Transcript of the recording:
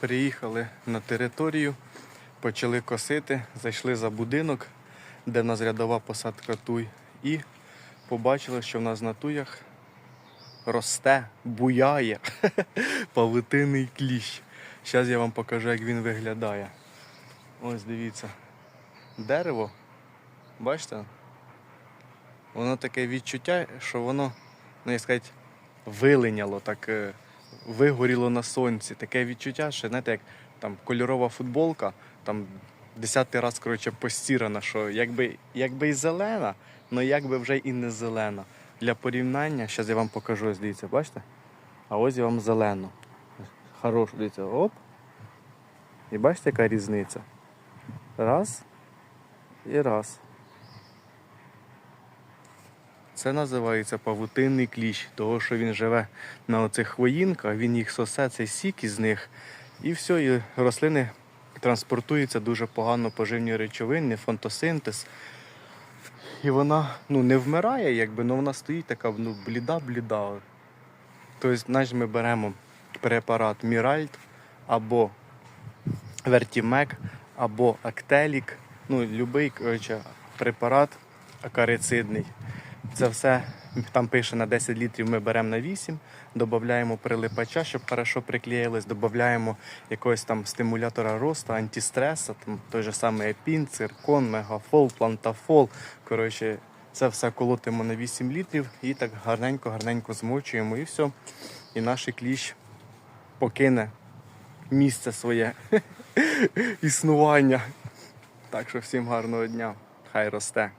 Приїхали на територію, почали косити, зайшли за будинок, де в нас рядова посадка туй, і побачили, що в нас на туях росте, буяє павутинний кліщ. Зараз я вам покажу, як він виглядає. Ось дивіться. Дерево, бачите? Воно таке відчуття, що воно, ну як сказати, вилиняло, так е, вигоріло на сонці. Таке відчуття, що знаєте, як там кольорова футболка, там десятий раз коротше, постірана, що якби, якби і зелена, але якби вже і не зелена. Для порівняння, зараз я вам покажу, дивіться, бачите? А ось я вам зелену. Хорошу, дивіться, оп. І бачите, яка різниця? Раз і раз. Це називається павутинний кліщ, того що він живе на оцих хвоїнках, він їх сосе, цей сік із них. І все, і рослини транспортуються дуже погано поживні речовини, фотосинтез. І вона ну, не вмирає, якби, але вона стоїть така ну, бліда-бліда. Тобто, знаєш, ми беремо препарат Міральт або Вертімек, або Актелік, ну, будь-який препарат акарицидний. Це все там пише на 10 літрів, ми беремо на 8, додаємо прилипача, щоб хорошо приклеїлось, додаємо якогось там стимулятора росту, антистреса, там той же самий епін, циркон, мегафол, плантафол. Коротше, це все колотимо на 8 літрів і так гарненько-гарненько змочуємо і все. І наш кліщ покине місце своє існування. Так що всім гарного дня. Хай росте.